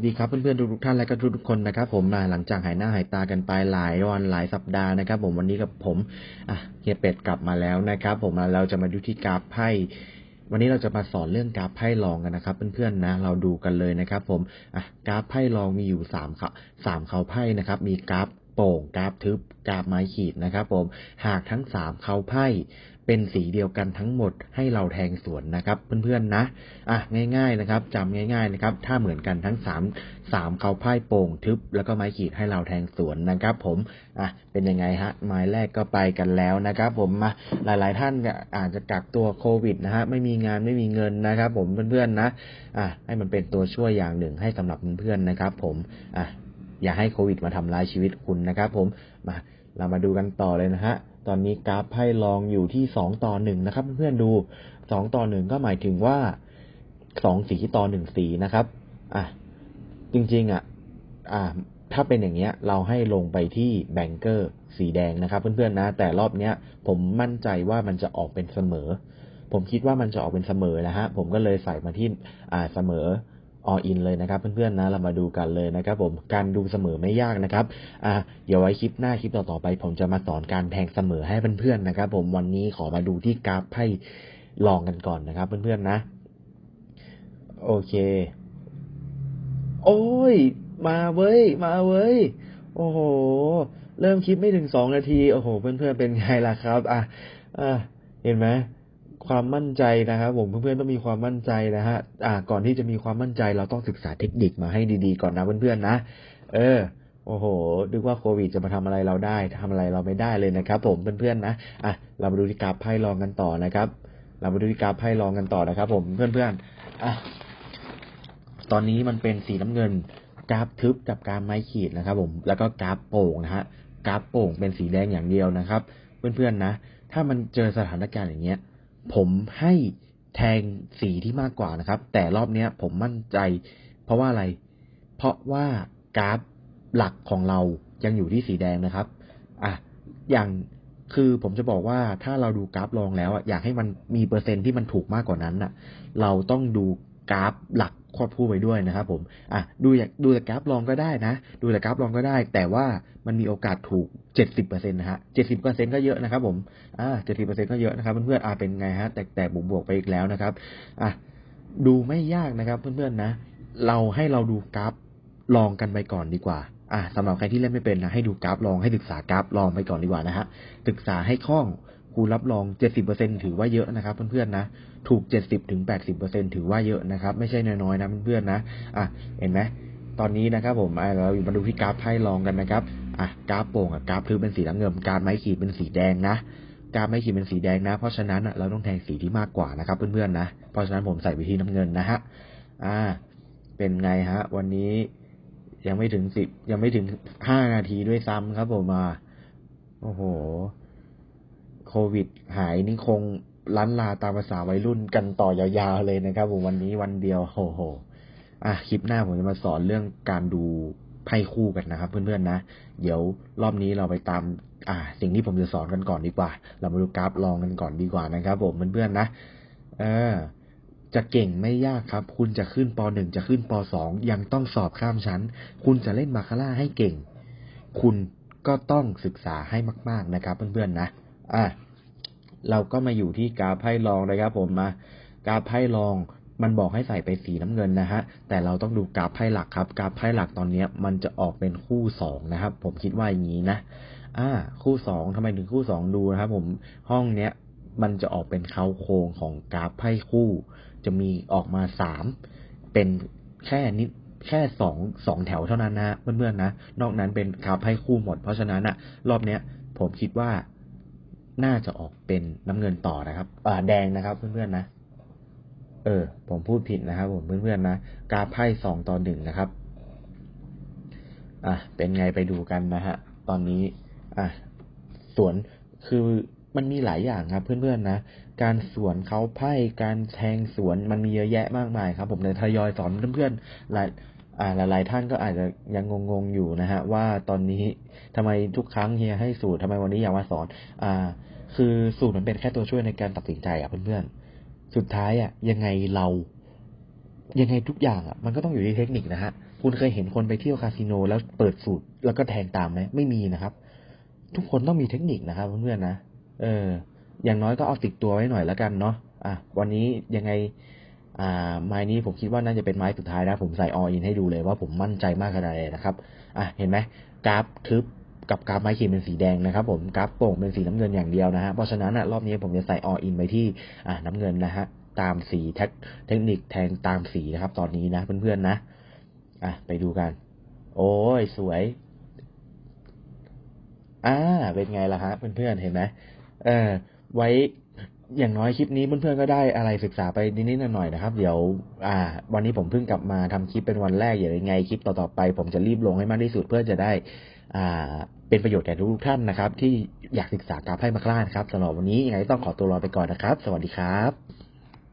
วัสดีครับเพื่อนๆทุกๆท่านและก็ทุกๆคนนะครับ ผมมาหลังจากหายหน้าหายตากันไปหลายวันหลายสัปดาห์นะครับ ผมวันนี้กับผมอะเฮียเป็ดกลับมาแล้วนะครับ ผมเราจะมาดูที่กราฟไพ่วันนี้เราจะมาสอนเรื่องกราฟไพ่ลองกันนะครับ เพื่อนๆนะ เราดูกันเลยนะครับ ผมอะกราฟไพ่ลองมีอยู่สามเขาสามเขาไพ่นะครับ มีกราฟ โป่งกราฟทึบกราฟไม้ขีดนะครับผมหากทั้งสามเขาไพ่เป็นสีเดียวกันทั้งหมดให้เราแทงสวนนะครับ เพื่อนๆนะอะง่ายๆนะครับจำง่าย ๆนะครับ ถ้าเหมือนกันทั้งสามสามเขาไพ่โป่งทึบ แล้วก็ไม้ขีดให้เราแทงสวนนะครับ ผมอะเป็นยังไงฮะไม้แรกก็ไปกันแล้วนะครับ ผมมาหลายๆท่านอาจจะกักตัวโควิดนะฮะไม่มีงานไม่มีเงินนะครับ ผมเพื่อนๆนะอะให้มันเป็นตัวช่วยอย่างหนึ่งให้สำหรับเพื่อนๆนะครับ ผมอะ อย่าให้โควิดมาทำลายชีวิตคุณนะครับ ผมมาเรามาดูกันต่อเลยนะฮะตอนนี้กราฟไพ่ลองอยู่ที่สองต่อหนึ่งนะครับ เพื่อนดูสองต่อหนึ่งก็หมายถึงว่าสองสีต่อหนึ่งสีนะครับ อะจริงๆอะ อ่า ถ้าเป็นอย่างเงี้ย เราให้ลงไปที่แบงเกอร์สีแดงนะครับ เพื่อนๆนะ แต่รอบเนี้ย ผมมั่นใจว่ามันจะออกเป็นเสมอ ผมคิดว่ามันจะออกเป็นเสมอนะฮะผมก็เลยใส่มาที่อ่าเสมอ ออินเลยนะครับเพื่อนๆนะเรามาดูกันเลยนะครับผมการดูเสมอไม่ยากนะครับอ่าเดี๋ยวไว้คลิปหน้าคลิปต่อๆไป ผมจะมาสอนการแทงเสมอให้เพื่อนๆนะครับ ผมวันนี้ขอมาดูที่กราฟไพ่ลองกันก่อนนะครับ เพื่อนๆนะ โอเค โอ้ย มาเว้ย มาเว้ย โอ้โห เริ่มคลิปไม่ถึงสองนาที โอ้โห เพื่อนๆเป็นไงล่ะครับ อะอะเห็นไหม ความมั่นใจนะครับผมเพื่อนๆต้องมีความมั่นใจนะฮะอ่า ก่อนที่จะมีความมั่นใจเราต้องศึกษาเทคนิคมาให้ดีๆก่อนนะเพื่อนๆนะ เออโอ้โหนึกว่าโควิดจะมาทำอะไรเราได้ทำอะไรเราไม่ได้เลยนะครับ ผมเพื่อนๆนะอะเรามาดูที่กราฟไพ่ลองกันต่อนะครับ เรามาดูที่กราฟไพ่ลองกันต่อนะครับ ผมเพื่อนๆอะตอนนี้มันเป็นสีน้ำเงินกราฟทึบกับกราฟไม้ขีดนะครับ ผมแล้วก็กราฟโป่งนะฮะกราฟโป่งเป็นสีแดงอย่างเดียวนะครับ เพื่อนๆนะ ถ้ามันเจอสถานการณ์อย่างเงี้ย ผมให้แทงสีที่มากกว่านะครับ แต่รอบนี้ผมมั่นใจ เพราะว่าอะไร เพราะว่ากราฟหลักของเรายังอยู่ที่สีแดงนะครับ อะ อย่างคือผมจะบอกว่าถ้าเราดูกราฟรองแล้วอะอยากให้มันมีเปอร์เซ็นที่มันถูกมากกว่านั้นอะ เราต้องดู กราฟหลักควบคู่ไปด้วยนะครับผมอะดูอยางดูแต่กราฟรองก็ได้นะ ดูแต่กราฟรองก็ได้ แต่ว่ามันมีโอกาสถูกเจ็ดสิบเปอร์เซ็นต์นะฮะเจ็ดสิบเปอร์เซ็นต์ก็เยอะนะครับผมอ่าเจ็ดสิบเปอร์เซ็นต์ก็เยอะนะครับเพื่อนๆอ่าเป็นไงฮะ แต่แต่บวกบวกไปอีกแล้วนะครับอะดูไม่ยากนะครับเพื่อนๆนะ เราให้เราดูกราฟลองกันไปก่อนดีกว่า อะสำหรับใครที่เล่นไม่เป็นนะให้ดูกราฟลองให้ศึกษากราฟลองไปก่อนดีกว่านะฮะศึกษาให้คล่อง คูรับรอง 70%ถือว่าเยอะนะครับเพื่อนๆนะ ถูก 70ถึง80%ถือว่าเยอะนะครับ ไม่ใช่น้อยๆนะเพื่อนๆนะ อะ เห็นไหมตอนนี้นะครับผมเราอยู่มาดูที่กราฟไพ่ลองกันนะครับ อะ กราฟโป่งกับกราฟพลื้เป็นสีน้ำเงิน กราฟไม้ขีดเป็นสีแดงนะ กราฟไม้ขีดเป็นสีแดงนะ เพราะฉะนั้นเราต้องแทงสีที่มากกว่านะครับเพื่อนๆนะ เพราะฉะนั้นผมใส่ไปที่น้ำเงินนะฮะ อ่า เป็นไงฮะ วันนี้ยังไม่ถึงสิบยังไม่ถึงห้านาทีด้วยซ้ำครับผมมา โอ้โห โควิดหายนี่คงล้านลาตามภาษาวัยรุ่นกันต่อยาวๆเลยนะครับผมวันนี้วันเดียวโอ้โหอะคลิปหน้าผมจะมาสอนเรื่องการดูไพ่คู่กันนะครับ เพื่อนๆนะ เดี๋ยวรอบนี้เราไปตาม อ่า สิ่งที่ผมจะสอนกันก่อนดีกว่า เรามาดูกราฟลองกันก่อนดีกว่านะครับ ผมเพื่อนๆนะ เออ จะเก่งไม่ยากครับ คุณจะขึ้นปหนึ่งจะขึ้นปสองยังต้องสอบข้ามชั้น คุณจะเล่นบาคาร่าให้เก่ง คุณก็ต้องศึกษาให้มาก ๆนะครับ เพื่อนๆนะ อะเราก็มาอยู่ที่กราฟไพ่ลองนะครับ ผมมากราฟไพ่ลองมันบอกให้ใส่ไปสีน้ำเงินนะฮะ แต่เราต้องดูกราฟไพ่หลักครับ กราฟไพ่หลักตอนเนี้ยมันจะออกเป็นคู่สองนะครับ ผมคิดว่าอย่างนี้นะ อ่า คู่สองทำไมถึงคู่สองดูนะครับ ผมห้องเนี้ยมันจะออกเป็นเขาโครงของกราฟไพ่คู่ จะมีออกมาสามเป็นแค่นิดแค่สองสองแถวเท่านั้นนะเพื่อนๆนะ นอกนั้นเป็นกราฟไพ่คู่หมด เพราะฉะนั้นอะรอบเนี้ยผมคิดว่า น่าจะออกเป็นน้ำเงินต่อนะครับอ่าแดงนะครับเพื่อนๆนะ เออ ผมพูดผิดนะครับ ผมเพื่อนๆนะกาไพ่สองต่อหนึ่งนะครับ อะเป็นไงไปดูกันนะฮะ ตอนนี้ อะสวนคือมันมีหลายอย่างครับ เพื่อนๆนะ การสวนเขาไพ่การแทงสวนมันมีเยอะแยะมากมายครับ ผมเลยทยอยสอนเพื่อนๆหลาย อ่าหลายๆท่านก็อาจจะยังงงๆอยู่นะฮะว่าตอนนี้ทำไมทุกครั้งเฮียให้สูตรทำไมวันนี้อยากมาสอน อ่า คือสูตรมันเป็นแค่ตัวช่วยในการตัดสินใจอะเพื่อนๆ สุดท้ายอะยังไงเรา ยังไงทุกอย่างอะมันก็ต้องอยู่ที่เทคนิคนะฮะคุณเคยเห็นคนไปเที่ยวคาสิโนแล้วเปิดสูตรแล้วก็แทงตามไหมไม่มีนะครับ ทุกคนต้องมีเทคนิคนะครับเพื่อนๆนะเออ อย่างน้อยก็เอาติดตัวไว้หน่อยแล้วกันเนาะอะวันนี้ยังไง อ่าไม้นี้ผมคิดว่าน่าจะเป็นไม้สุดท้ายนะ ผมใส่ออินให้ดูเลยว่าผมมั่นใจมากขนาดไหนนะครับ อะเห็นไหมกราฟทึบกับกราฟไม้ขีดเป็นสีแดงนะครับ ผมกราฟโป่งเป็นสีน้ำเงินอย่างเดียวนะฮะเพราะฉะนั้นอะรอบนี้ผมจะใส่ออินไปที่อ่าน้ำเงินนะฮะตามสีเทคเทคนิคแทงตามสีนะครับ ตอนนี้นะเพื่อนๆนะ อะไปดูกัน โอ้ยสวยอ่าเป็นไงล่ะฮะเพื่อนๆเห็นไหมเออไว้ อย่างน้อยคลิปนี้เพื่อนๆก็ได้อะไรศึกษาไปนิดๆหน่อยๆนะครับ เดี๋ยว อ่า วันนี้ผมเพิ่งกลับมาทำคลิปเป็นวันแรกอย่างไงคลิปต่อๆไป ผมจะรีบลงให้มากที่สุดเพื่อจะได้ อ่า เป็นประโยชน์แก่ทุกท่านนะครับ ที่อยากศึกษากราฟไพ่มาคลาดครับสำหรับวันนี้ยังไงต้องขอตัวลาไปก่อนนะครับ สวัสดีครับ